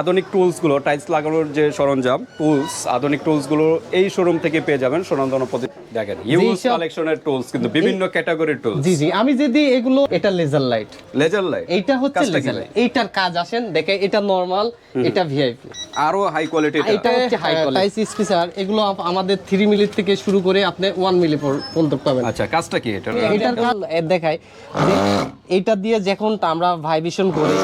আধুনিক টুলসগুলো টাইলস লাগানোর যে সরঞ্জাম টুলস আধুনিক টুলসগুলো এই শোরুম থেকে পেয়ে যাবেন সোনান্দন দেখেন ইউজ কালেকশনের টুলস কিন্তু বিভিন্ন ক্যাটাগরির টুলস জি জি আমি যদি এগুলো এটা লেজার লাইট লেজার লাইট এইটা হচ্ছে লেজার লাইট এইটার কাজ আসেন দেখে এটা নরমাল এটা ভিআইপি আরও হাই কোয়ালিটি এটা হচ্ছে হাই স্পেসার এগুলো আমাদের 3 মিলি থেকে শুরু করে আপনি 1 মিলি পর্যন্ত পাবেন। আচ্ছা কাজটা কি এটা? এটার কাজ এ দেখায় এটা দিয়ে যখন আমরা ভাইব্রেশন করি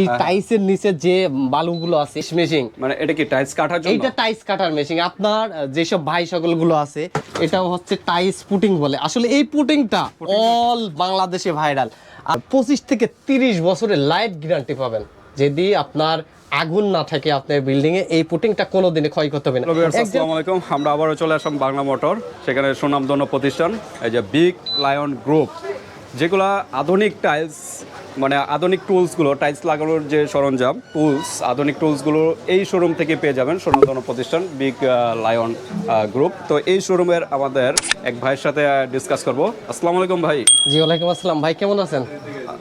এই হ্যাঁ। টাইসের নিচে যে বালুগুলো আছে মেশিং মানে এটা কি টাইলস কাটার জন্য? এইটা টাইস কাটার মেশিন আপনার যেসব ভাই সকলগুলো আছে এটাও হচ্ছে টাইস পুটিং বলে। আসলে এই পুটিংটা অল বাংলাদেশে ভাইরাল আর পঁচিশ থেকে তিরিশ বছরের লাইফ গ্যারান্টি পাবেন। যদি আপনার আগুন না থাকে আপনার বিল্ডিং এ এই পুটিংটা কোনোদিনে ক্ষয় করতে হবে না। আসসালামু আলাইকুম আমরা আবারও চলে আসলাম বাংলা মোটর সেখানে সুনামধন্য প্রতিষ্ঠান এই যে বিগ লায়ন গ্রুপ যেগুলা আধুনিক টাইলস মানে আধুনিক টুলসগুলো টাইলস লাগানোর যে সরঞ্জাম টুলস আধুনিক টুলসগুলো এই শোরুম থেকে পেয়ে যাবেন সুনামধন্য প্রতিষ্ঠান বিগ লায়ন গ্রুপ তো এই শোরুমের আমাদের এক ভাইয়ের সাথে ডিসকাস করব। আসসালামু আলাইকুম ভাই। জি ওয়ালাইকুম আসসালাম। ভাই কেমন আছেন?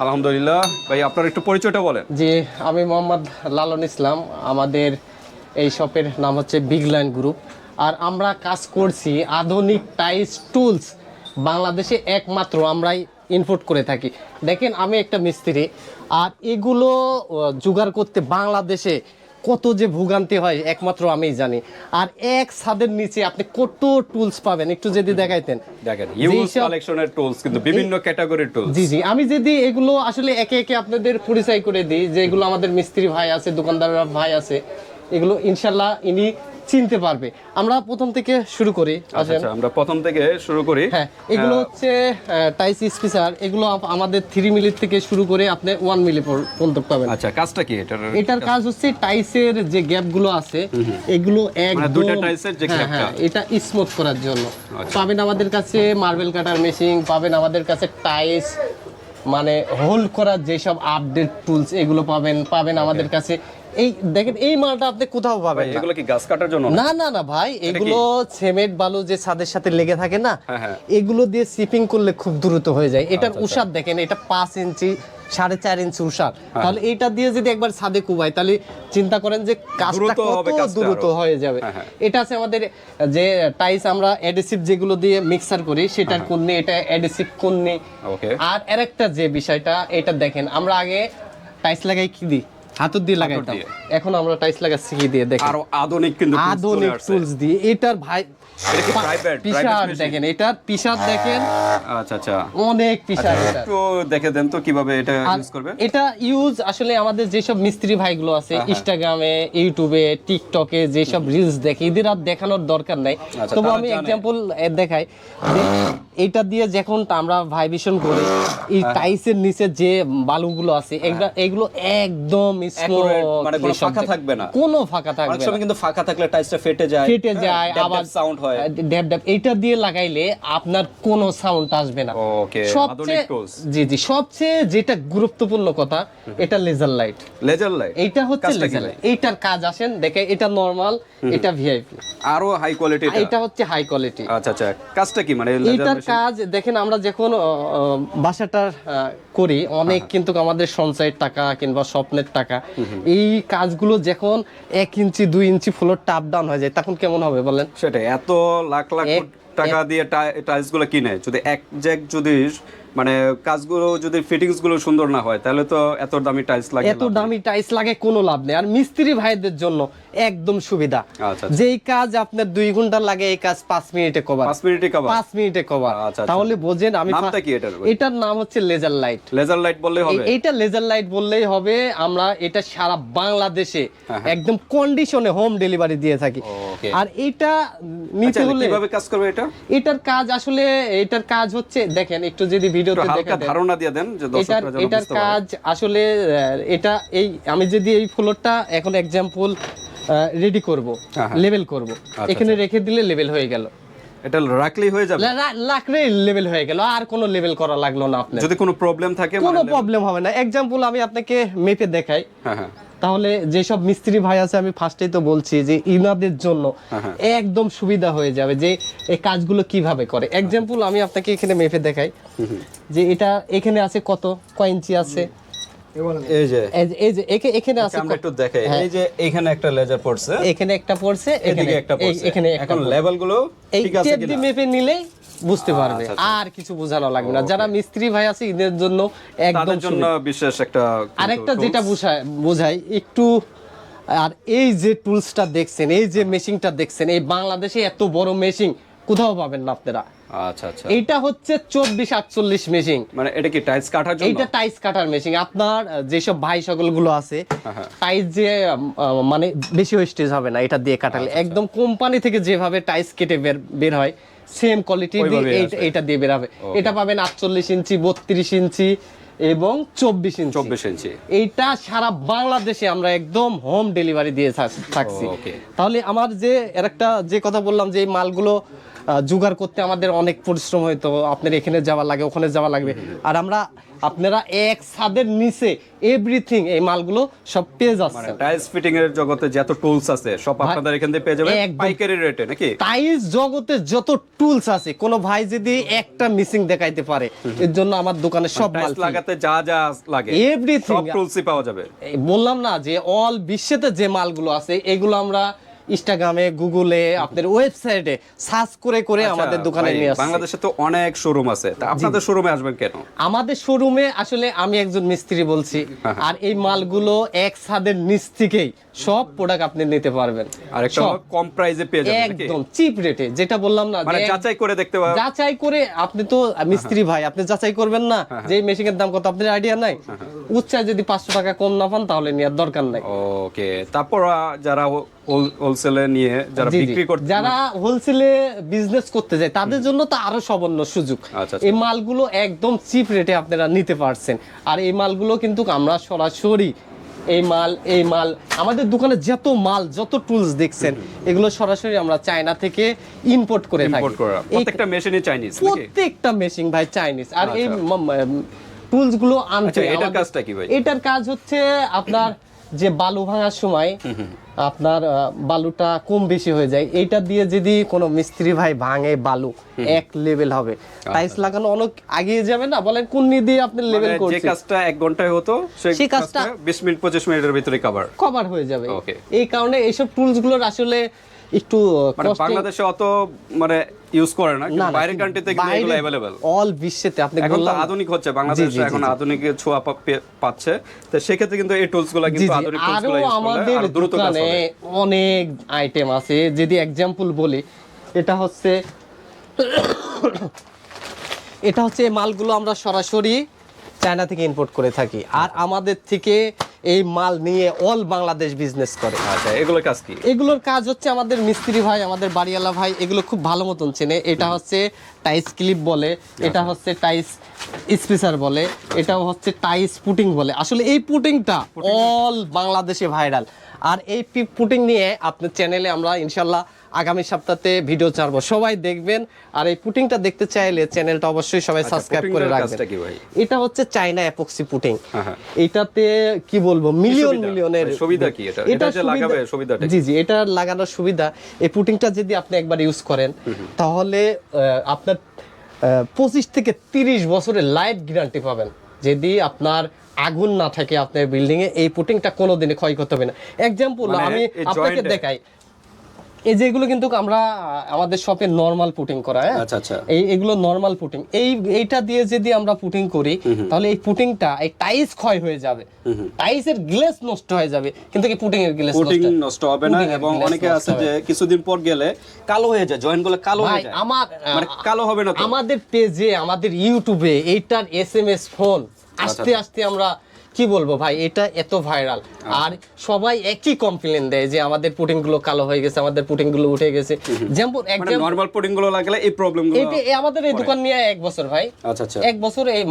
আলহামদুলিল্লাহ। ভাই আপনার একটু পরিচয়টা বলেন। জি আমি মোহাম্মদ লালন ইসলাম। আমাদের এই শপের নাম হচ্ছে বিগ লাইন গ্রুপ আর আমরা কাজ করছি আধুনিক টাইলস টুলস বাংলাদেশে একমাত্র আমরাই ইনপুট করে থাকি। দেখেন আমি একটা মিস্ত্রি আর এগুলো জোগাড় করতে বাংলাদেশে কত যে ভোগান্তি হয় একমাত্র আমিই জানি। আর এক ছাদের নিচে আপনি কত টুলস পাবেন একটু যদি দেখাইতেন। দেখেন ইউজ কালেকশনের টুলস কিন্তু বিভিন্ন ক্যাটাগরির টুলস জি জি আমি যদি এগুলো আসলে একে একে আপনাদের পরিচয় করে দিই যে এগুলো আমাদের মিস্ত্রি ভাই আছে দোকানদার ভাই আছে এগুলো ইনশাল্লাহ ইনি চিনতে পারবে। আমরা প্রথম থেকে শুরু করি আচ্ছা আমরা প্রথম থেকে শুরু করি। হ্যাঁ এগুলো হচ্ছে টাইস স্পেসার এগুলো আমাদের থ্রি মিলি থেকে শুরু করে আপনি ওয়ান মিলি পর্যন্ত পাবেন। আচ্ছা কাজটা কি এটার? এটার কাজ হচ্ছে টাইসের যে গ্যাপগুলো আছে এগুলো এক দুইটা টাইলসের যে হ্যাঁ, গ্যাপটা। হ্যাঁ, এটা স্মুথ করার জন্য। আচ্ছা। পাবেন আমাদের কাছে মার্বেল কাটার মেশিন পাবেন আমাদের কাছে টাইস মানে হোল্ড করার যেসব আপডেট টুলস এগুলো পাবেন পাবেন আমাদের কাছে। এই দেখেন এই মালটা আপনি কোথাও পাবেন না। এগুলো কি গাছ কাটার জন্য? না? না না ভাই এগুলো সিমেন্ট বালু যে ছাদের সাথে লেগে থাকে না হ্যাঁ, হ্যাঁ। এগুলো দিয়ে শিপিং করলে খুব দ্রুত হয়ে যায়। এটার উসাদ দেখেন এটা পাঁচ ইঞ্চি সাড়ে চার ইঞ্চি উষার হ্যাঁ। তাহলে এটা দিয়ে যদি একবার ছাদে কুবাই তাহলে চিন্তা করেন যে কাজটা কত দ্রুত হয়ে যাবে। হ্যাঁ, হ্যাঁ। এটা আছে আমাদের যে টাইস আমরা অ্যাডিসিভ যেগুলো দিয়ে মিক্সার করি সেটার কোননি এটা অ্যাডিসিভ কোননি ওকে। আর আরেকটা যে বিষয়টা এটা দেখেন আমরা আগে টাইস লাগাই কি দিই? হাতুর দিয়ে লাগাইতাম। এখন আমরা টাইস লাগাচ্ছি কি দিয়ে? দেখেন। আরও আধুনিক কিন্তু আধুনিক। টুলস দিয়ে। এটার ভাই এটা কি private? পিসার private machine? দেখেন এটার পিসার দেখেন। আচ্ছা আচ্ছা। অনেক পিসার একটু দেখে দেন তো কীভাবে এটা ইউজ করবে। এটা ইউজ আসলে আমাদের যেসব মিস্ত্রি ভাইগুলো আছে ইনস্টাগ্রামে ইউটিউবে টিকটকে যেসব রিলস দেখে এদের আর দেখানোর দরকার নাই। আচ্ছা, তবু আমি এক্সাম্পল দেখাই। এটা দিয়ে যখন আমরা ভাইব্রেশন করি এই হ্যাঁ। টাইসের নিচে যে বালুগুলো আছে এগুলো এগুলো একদম মানে কোনো ফাঁকা থাকবে না। কোনো ফাঁকা থাকবে না। কিন্তু ফাঁকা থাকলে টাইসটা ফেটে যায় ফেটে যায় আবার সাউন্ড হয়। ড্যাব ড্যাব এটা দিয়ে লাগাইলে আপনার কোনো সাউন্ড আসবে না। সবচেয়ে জি জি সবচেয়ে যেটা গুরুত্বপূর্ণ কথা এটা লেজার লাইট লেজার লাইট এইটা হচ্ছে লেজার লাইট এইটার কাজ আসেন দেখে এটা নরমাল এটা ভিআইপি আরও হাই কোয়ালিটি এটা হচ্ছে হাই কোয়ালিটি আচ্ছা আচ্ছা কাজটা কি মানে machine? কাজ দেখেন আমরা যখন বাসাটার করি অনেক কিন্তু আমাদের সঞ্চয়ের টাকা কিংবা স্বপ্নের টাকা। এই কাজগুলো যখন এক ইঞ্চি দুই ইঞ্চি ফ্লোর টাপ ডাউন হয়ে যায় তখন কেমন হবে বলেন? সেটাই এত লাখ লাখ টাকা দিয়ে টাইলসগুলো কিনে। যদি এক জ্যাক যদি মানে কাজগুলো যদি ফিটিংসগুলো সুন্দর না হয় তাহলে তো এত দামি টাইলস লাগে এত দামি টাইলস লাগে কোনো লাভ নেই। আর মিস্ত্রি ভাইদের জন্য একদম সুবিধা। আচ্ছা, যেই কাজ আপনার দুই ঘণ্টা লাগে এই কাজ পাঁচ মিনিটে কভার পাঁচ মিনিটে কভার পাঁচ মিনিটে কভার আচ্ছা, আচ্ছা। তাহলে বোঝেন আমি এটার? নাম হচ্ছে লেজার লাইট লেজার লাইট বললেই হবে? এইটা লেজার লাইট বললেই হবে আমরা এটা সারা বাংলাদেশে হ্যাঁ, একদম কন্ডিশনে হোম ডেলিভারি দিয়ে থাকি। আর এটা নিতে আচ্ছা হলে কীভাবে কাজ করবে এটা? এটার কাজ আসলে এটার কাজ হচ্ছে দেখেন একটু যদি ভিডিওতে দেখেন। ধারণা দিয়ে দেন যে এটার এটার কাজ আসলে এটা এই আমি যদি এই ফ্লোরটা এখন এক্সাম্পল রেডি করব হ্যাঁ, হ্যাঁ। লেভেল করব। এখানে রেখে দিলে লেভেল হয়ে গেল। এটা রাখলেই হয়ে যাবে? লাকড়ে লেভেল হয়ে গেল। আর কোনো লেভেল করা লাগল না আপনার। যদি কোনো প্রবলেম থাকে কোনো মানে প্রবলেম হবে না। এক্সাম্পল আমি আপনাকে মেপে দেখাই। হ্যাঁ হ্যাঁ। তাহলে যেসব মিস্ত্রি ভাই আছে আমি ফার্স্টেই তো বলছি যে ইনাদের জন্য হ্যাঁ, একদম সুবিধা হয়ে যাবে যে এই কাজগুলো কীভাবে করে। এক্সাম্পল আমি আপনাকে এখানে মেপে দেখাই। যে এটা এখানে আছে কত? কয় ইঞ্চি আছে? এই যে। এই যে- এখানে আছে আমরা একটু দেখাই। হ্যাঁ। এই যে এখানে একটা লেজার পড়ছে এখানে একটা পড়ছে এখানে একটা পড়ছে। এখানে এখন লেভেলগুলো ঠিক আছে কিনা? মেপে নিলেই বুঝতে পারবে। আচ্ছা, আচ্ছা। আর কিছু বোঝানো লাগবে না। যারা মিস্ত্রি ভাই আছে এদের জন্য একদম জন্য বিশেষ একটা আরেকটা যেটা বোঝায় বোঝাই একটু আর এই যে টুলসটা দেখছেন এই যে মেশিনটা দেখছেন এই বাংলাদেশে এত বড় মেশিন কোথাও পাবেন না আপনারা। আচ্ছা আচ্ছা। এটা হচ্ছে মানে এটা কি টাইলস কাটার জন্য? এটা টাইস কাটার আপনার যেসব ভাই সকলগুলো আছে হ্যাঁ। টাইস যে মানে বেশি ওয়েস্টেজ হবে না এটা দিয়ে কাটালে। আচ্ছা, একদম কোম্পানি থেকে যেভাবে টাইস কেটে বের বের হয় সেম কোয়ালিটি এটা দিয়ে বের হবে। এটা পাবেন আটচল্লিশ ইঞ্চি বত্রিশ ইঞ্চি এবং চব্বিশ ইঞ্চি। চব্বিশ ইঞ্চি। এইটা সারা বাংলাদেশে আমরা একদম হোম ডেলিভারি দিয়ে থাকছি। তাহলে আমার যে এর একটা যে কথা বললাম যে এই মালগুলো জোগাড় করতে আমাদের অনেক পরিশ্রম হয়তো আপনার এখানে যাওয়া লাগে ওখানে যাওয়া লাগবে। আর আমরা আপনারা এক ছাদের নিচে এভরিথিং এই মালগুলো সব পেয়ে মানে টাইলস ফিটিং এর জগতে যত টুলস আছে সব আপনাদের এখান থেকে পেয়ে যাবেন পাইকারি রেটে নাকি? টাইলস জগতে যত টুলস আছে কোনো ভাই যদি একটা মিসিং দেখাইতে পারে এর জন্য আমার দোকানে সব মাল লাগাতে যা যা লাগে Everything। সব টুলসই পাওয়া যাবে। বললাম না যে অল বিশ্বেতে যে মালগুলো আছে এগুলো আমরা ইনস্টাগ্রামে গুগলে আপনাদের ওয়েবসাইটে সার্চ করে করে আমাদের আচ্ছা, দোকানে নিয়ে আসছি। বাংলাদেশে তো অনেক শোরুম আছে। তা আপনাদের শোরুমে আসবেন কেন? আমাদের শোরুমে আসলে আমি একজন মিস্ত্রি বলছি। হ্যাঁ, আর এই মালগুলো এক ছাদের নিচ থেকেই সব প্রোডাক্ট আপনি নিতে পারবেন। আর একটা কম প্রাইসে পেয়ে যাবেন একদম চিপ রেটে যেটা বললাম না মানে যাচাই করে দেখতে পাবেন যাচাই করে আপনি তো মিস্ত্রি ভাই আপনি যাচাই করবেন না হ্যাঁ, যে মেশিনের দাম কত আপনার আইডিয়া নাই? উচ্চায় যদি পাঁচশো টাকা কম না পান তাহলে নেওয়ার দরকার নাই। ওকে তারপর যারা হোলসেলে নিয়ে যারা। বিক্রি করতে যারা হোলসেলে বিজনেস করতে যায় তাদের জন্য তো আরও সবন্য সুযোগ। আচ্ছা, এই মালগুলো একদম চিপ রেটে আপনারা নিতে পারছেন। আর এই মালগুলো কিন্তু আমরা সরাসরি এই মাল এই মাল আমাদের দোকানে যত মাল যত টুলস দেখছেন এগুলো সরাসরি আমরা চায়না থেকে ইম্পোর্ট করে থাকি। প্রত্যেকটা মেশিনই চাইনিজ প্রত্যেকটা মেশিন ভাই চাইনিজ আর এই আচ্ছা। টুলসগুলো আনতে আচ্ছা, এটার কাজটা কি ভাই? এটার কাজ হচ্ছে আপনার যে বালু ভাঙার সময় আপনার বালুটা কম বেশি হয়ে যায়। এইটা দিয়ে যদি কোনো মিস্ত্রি ভাই ভাঙে বালু এক লেভেল হবে। টাইলস লাগানো অনেক আগিয়ে যাবে না? বলেন কোন দিয়ে আপনি লেভেল করছেন যে কাজটা এক ঘন্টায় হতো সেই কাজটা কাজটা- বিশ মিনিট পঁচিশ মিনিটের ভিতরে কভার কভার হয়ে যাবে। এই কারণে এইসব টুলসগুলোর আসলে একটু মানে বাংলাদেশে অত মানে ইউজ করে না কিন্তু বাইরের কান্ট্রিতে কিন্তু এগুলো অ্যাভেলেবেল অল বিশ্বেতে আপনি এখন তো আধুনিক হচ্ছে বাংলাদেশ এখন। আধুনিক ছোঁয়া পাচ্ছে। তো সেক্ষেত্রে কিন্তু এই কিন্তু আধুনিক ইউজ আমাদের দ্রুত কাজ অনেক আইটেম আছে। যদি এক্সাম্পল বলি এটা হচ্ছে এটা হচ্ছে মালগুলো আমরা সরাসরি চায়না থেকে ইম্পোর্ট করে থাকি। আর আমাদের থেকে এই মাল নিয়ে অল বাংলাদেশ বিজনেস করে। আচ্ছা এগুলোর কাজ কি? এগুলোর কাজ হচ্ছে আমাদের মিস্ত্রি ভাই আমাদের বাড়িওয়ালা ভাই এগুলো খুব ভালো মতন চেনে। এটা হচ্ছে টাইস ক্লিপ বলে এটা হচ্ছে টাইস স্পেসার বলে এটাও হচ্ছে টাইস পুটিং বলে। আসলে এই পুটিংটা অল বাংলাদেশে ভাইরাল আর এই পুটিং নিয়ে আপনার চ্যানেলে আমরা ইনশাল্লাহ আগামী সপ্তাহে ভিডিও ছাড়বো। সবাই দেখবেন আর এই পুটিংটা দেখতে চাইলে চ্যানেলটা অবশ্যই সবাই সাবস্ক্রাইব করে রাখবেন? এটা হচ্ছে চাইনা অ্যাপক্সি পুটিং। হ্যাঁ, হ্যাঁ। এটাতে কি বলব মিলিয়ন? মিলিয়নের সুবিধা। কি এটা? এটা লাগাবে সুবিধাটা জি জি এটা লাগানোর সুবিধা। এই পুটিংটা যদি আপনি একবার ইউজ করেন তাহলে আপনার পঁচিশ থেকে তিরিশ বছরের লাইফ গ্যারান্টি পাবেন। যদি আপনার আগুন না থাকে আপনার বিল্ডিং এ এই পুটিংটা কোনোদিনই ক্ষয় করতে হবে না। এক্সাম্পল মানে আমি আপনাকে দেখাই। এই যে এগুলো কিন্তু আমরা আমাদের শপে নর্মাল পুটিং করা হ্যাঁ? আচ্ছা, আচ্ছা। এই এগুলো নর্মাল পুটিং এই এইটা দিয়ে যদি আমরা পুটিং করি তাহলে এই পুটিংটা এই টাইস ক্ষয় হয়ে যাবে। টাইসের গ্লেস নষ্ট হয়ে যাবে। কিন্তু কি পুটিং এর গ্লেস পুটিং নষ্ট হবে না এবং অনেকে আছে যে কিছুদিন পর গেলে কালো হয়ে যায় জয়েন্টগুলো কালো হয়ে যায়। আমার মানে কালো হবে না আমাদের পেজে আমাদের ইউটিউবে এইটার এসএমএস ফোন আস্তে আস্তে আমরা কি বলব ভাই এটা এত ভাইরাল আর সবাই একই কমপ্লেন দেয় যে আমাদের পুটিংগুলো কালো হয়ে গেছে আমাদের পুটিংগুলো উঠে গেছে। যেমন মানে একদম নরমাল পুটিংগুলো লাগলে এই প্রবলেমগুলো এটা আমাদের এই দোকান নিয়ে এক বছর ভাই। আচ্ছা আচ্ছা। এক বছর এই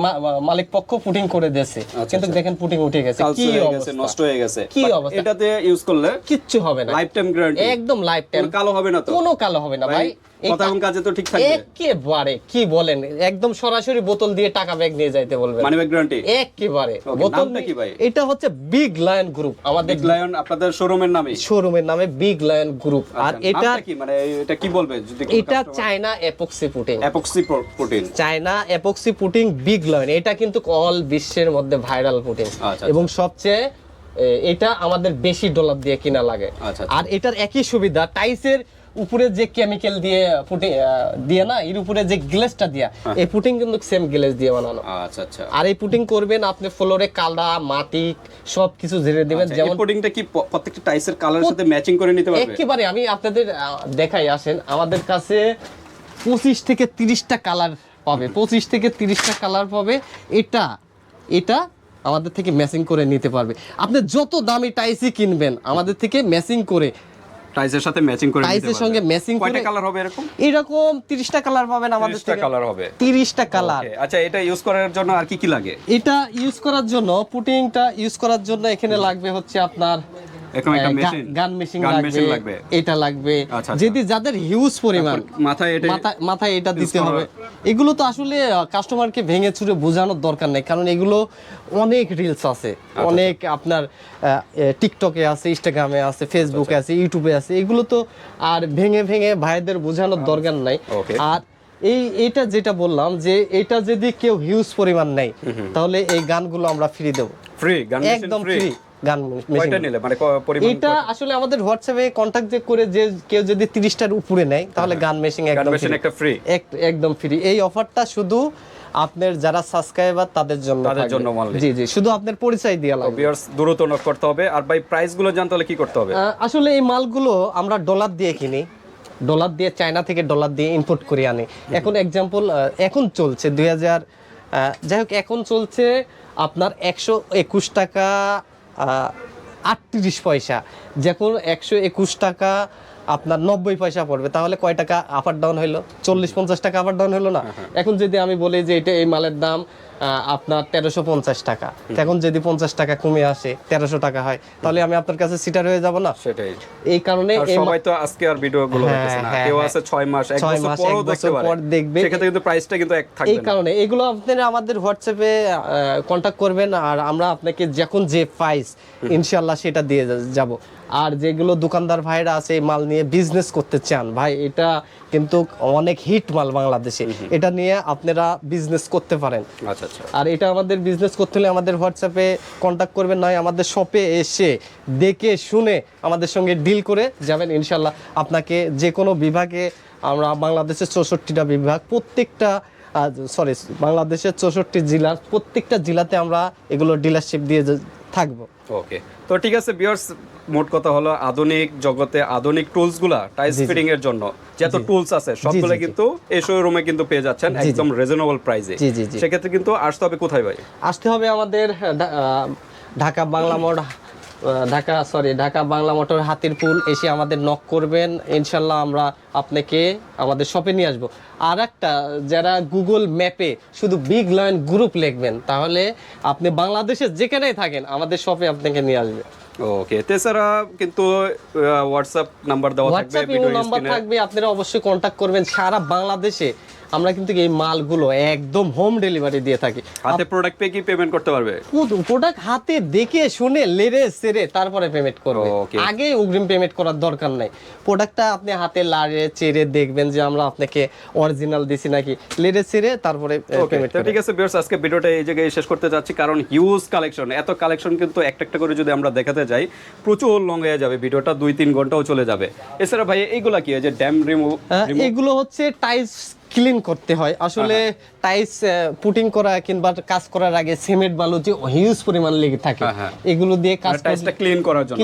মালিক পক্ষ পুটিং করে দিয়েছে। কিন্তু দেখেন পুটিং উঠে গেছে। কি হয়ে অবস্থা? নষ্ট হয়ে গেছে। কি অবস্থা? এটাতে ইউজ করলে কিচ্ছু হবে না। লাইফ টাইম গ্যারান্টি একদম লাইফ টাইম কালো হবে না তো। কোনো কালো হবে না ভাই। কথা এবং কাজে তো ঠিক থাকবে। একেবারে কি বলেন? একদম সরাসরি বোতল দিয়ে টাকা ব্যাগ নিয়ে যাইতে বলবেন। মানি ব্যাগ গ্যারান্টি একেবারে বোতল কি ভাই? এটা হচ্ছে বিগ লায়ন গ্রুপ আমাদের বিগ লায়ন আপনাদের শোরুমের নামে? শোরুমের নামে বিগ লায়ন গ্রুপ আর এটা কি? মানে এটা কি বলবে যদি এটা China epoxy putty China epoxy putty big lion এটা কিন্তু অল বিশ্বের মধ্যে ভাইরাল পুটিং আচ্ছা, এবং সবচেয়ে এটা আমাদের বেশি ডলার দিয়ে কিনা লাগে। আচ্ছা, আর এটার একই সুবিধা টাইসের উপরে যে কেমিক্যাল দিয়ে পুটিং দিয়ে না এর উপরে যে গ্লেসটা দিয়া হ্যাঁ। এই পুটিং কিন্তু সেম গ্লেস দিয়ে বানানো। আচ্ছা আচ্ছা। আর এই পুটিং করবেন আপনি ফ্লোরে কাদা মাটি সব কিছু ঝেড়ে দিবেন। আচ্ছা, যেমন পুডিংটা কি প্রত্যেকটা টাইসের কালারের সাথে ম্যাচিং করে নিতে পারবে? একেবারে আমি আপনাদের দেখাই আসেন। আমাদের কাছে পঁচিশ থেকে তিরিশটা কালার পাবে। পঁচিশ থেকে তিরিশটা কালার পাবে। এটা এটা আমাদের থেকে ম্যাচিং করে নিতে পারবে। আপনি যত দামি টাইসই কিনবেন আমাদের থেকে ম্যাচিং করে টাইসের সাথে ম্যাচিং করে নিতে সঙ্গে ম্যাচিং matching কয়টা কালার হবে এরকম? এরকম তিরিশটা কালার পাবেন আমাদের 30টা থেকে। কালার হবে। তিরিশটা কালার আচ্ছা এটা ইউজ করার জন্য আর কি কি লাগে? এটা ইউজ করার জন্য পুটিংটা ইউজ করার জন্য এখানে লাগবে হচ্ছে আপনার এরকম একটা মেশিন গান মেশিন লাগবে এটা লাগবে। আচ্ছা, আচ্ছা। যদি যাদের হিউজ পরিমাণ মাথায় এটা মাথায় এটা দিতে হবে। এগুলো তো আসলে কাস্টমারকে ভেঙে চুরে বোঝানোর দরকার নেই কারণ এগুলো অনেক রিলস আছে। আচ্ছা, অনেক আপনার টিকটকে আছে ইনস্টাগ্রামে আছে ফেসবুকে। আছে ইউটিউবে আছে এগুলো তো আর ভেঙে ভেঙে ভাইদের বোঝানোর দরকার নাই। আর এই এটা যেটা বললাম যে এটা যদি কেউ হিউজ পরিমাণ নেয় তাহলে এই গানগুলো আমরা ফ্রি দেবো। ফ্রি গান একদম ফ্রি গান মেশিন নিলে? মানে এটা আসলে আমাদের হোয়াটসঅ্যাপে কন্ট্যাক্ট যে করে যে কেউ যদি তিরিশটার উপরে নেয় তাহলে গান মেশিং গান একদম মেশিন। একটা ফ্রি একদম ফ্রি এই অফারটা শুধু আপনার যারা সাবস্ক্রাইবার তাদের জন্য তাদের জন্য। জি জি শুধু আপনার পরিচয় দেওয়া লাগবে। ভিউয়ার্স দ্রুত নক করতে হবে। আর ভাই প্রাইসগুলো জানতে হলে কি করতে হবে? আসলে এই মালগুলো আমরা ডলার দিয়ে কিনি। ডলার দিয়ে চায়না থেকে ডলার দিয়ে ইম্পোর্ট করে আনি। এখন এক্সাম্পল এখন চলছে দুই হাজার যাই হোক এখন চলছে আপনার একশো একুশ টাকা আটত্রিশ পয়সা। যখন একশো একুশ টাকা আপনার নব্বই পয়সা পড়বে তাহলে কয় টাকা আপার ডাউন হইল? চল্লিশ পঞ্চাশ টাকা আপার ডাউন হলো না? এখন যদি আমি বলি যে এটা এই মালের দাম আপনার তেরোশো পঞ্চাশ টাকা। এখন যদি পঞ্চাশ টাকা কমে আসে তেরোশো টাকা হয় তাহলে আমি আপনার কাছে সিটার হয়ে যাব না? সেটাই। এই কারণে সবাই তো আজকে আর ভিডিও গুলো হ্যাঁ, হ্যাঁ, কেউ হ্যাঁ। আছে 6 মাস ছয় মাস, এক বছর পর। দেখবে। সেক্ষেত্রে কিন্তু প্রাইসটা কিন্তু এক থাকবে এই কারণে এগুলো আপনারা আমাদের হোয়াটসঅ্যাপে কন্ট্যাক্ট করবেন আর আমরা আপনাকে যখন যে প্রাইস ইনশাল্লাহ সেটা দিয়ে যাব। আর যেগুলো দোকানদার ভাইরা আছে এই মাল নিয়ে বিজনেস করতে চান ভাই এটা কিন্তু অনেক হিট মাল বাংলাদেশে। এটা নিয়ে আপনারা বিজনেস করতে পারেন। আচ্ছা আচ্ছা। আর এটা আমাদের বিজনেস করতে হলে আমাদের হোয়াটসঅ্যাপে কন্ট্যাক্ট করবেন নয় আমাদের শপে এসে দেখে শুনে আমাদের সঙ্গে ডিল করে যাবেন ইনশাল্লাহ। আপনাকে যে কোনো বিভাগে আমরা বাংলাদেশের চৌষট্টিটা বিভাগ প্রত্যেকটা সরি বাংলাদেশের চৌষট্টি জেলার প্রত্যেকটা জেলাতে আমরা এগুলো ডিলারশিপ দিয়ে থাকব। ওকে তো ঠিক আছে বিয়ার্স মোট কথা হলো আধুনিক জগতে আধুনিক টুলসগুলা টাইলস ফিটিং এর জন্য যত টুলস আছে সবগুলো। কিন্তু এই শোরুমে কিন্তু পেয়ে যাচ্ছেন একদম রিজনেবল প্রাইসে। সেক্ষেত্রে কিন্তু আসতে হবে কোথায় ভাই? আসতে হবে আমাদের ঢাকা বাংলা মোড় ঢাকা সরি ঢাকা বাংলা মোটর হাতির পুল এসে আমাদের নক করবেন। ইনশাল্লাহ আমরা আপনাকে আমাদের শপে নিয়ে আসব। আর একটা যারা গুগল ম্যাপে শুধু বিগ লায়ন গ্রুপ লিখবেন তাহলে আপনি বাংলাদেশের যেখানেই থাকেন আমাদের শপে আপনাকে নিয়ে আসবে। ওকে এছাড়া কিন্তু হোয়াটসঅ্যাপ নাম্বার দেওয়া থাকবে হোয়াটসঅ্যাপ নাম্বার থাকবে আপনারা অবশ্যই কন্ট্যাক্ট করবেন সারা বাংলাদেশে। আমরা কিন্তু এই মালগুলো একদম হোম ডেলিভারি দিয়ে থাকি। হাতে প্রোডাক্ট পেয়ে কি পেমেন্ট করতে পারবে? প্রোডাক্ট হাতে দেখে শুনে লেরে সেরে তারপরে পেমেন্ট করবে। আগে অগ্রিম পেমেন্ট করার দরকার নাই। প্রোডাক্টটা আপনি হাতে লাড়ে চেড়ে দেখবেন যে আমরা আপনাকে অরিজিনাল দিছি নাকি। লেরে সেরে তারপরে পেমেন্ট ঠিক আছে ভিউয়ার্স আজকে ভিডিওটা এই জায়গায় শেষ করতে যাচ্ছি। কারণ হিউজ কালেকশন এত কালেকশন কিন্তু একটা একটা করে যদি আমরা দেখাতে যাই প্রচুর লং হয়ে যাবে ভিডিওটা দুই তিন ঘন্টাও চলে যাবে। এছাড়া ভাই এইগুলা কি? এই যে ড্যাম রিমুভ এগুলো হচ্ছে টাইলস ক্লিন করতে হয়। আসলে টাইলস পুটিং করা কিংবা কাজ করার আগে সিমেন্ট বালু যে হিউজ পরিমাণ লেগে থাকে। এগুলো দিয়ে কাজ টাইলসটা ক্লিন করার জন্য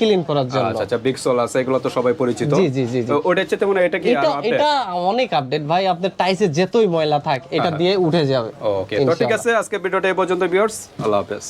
ক্লিন করার জন্য। আচ্ছা আচ্ছা বিগ সোল আছে এগুলো তো সবাই পরিচিত। জি, জি, জি। তো ওটার চেয়ে মানে এটা কি এটা এটা অনেক আপডেট ভাই আপনার টাইসে যেতই ময়লা থাক এটা দিয়ে উঠে যাবে ওকে তো ঠিক আছে আজকে ভিডিওটা এই পর্যন্ত ভিউয়ার্স আল্লাহ হাফেজ।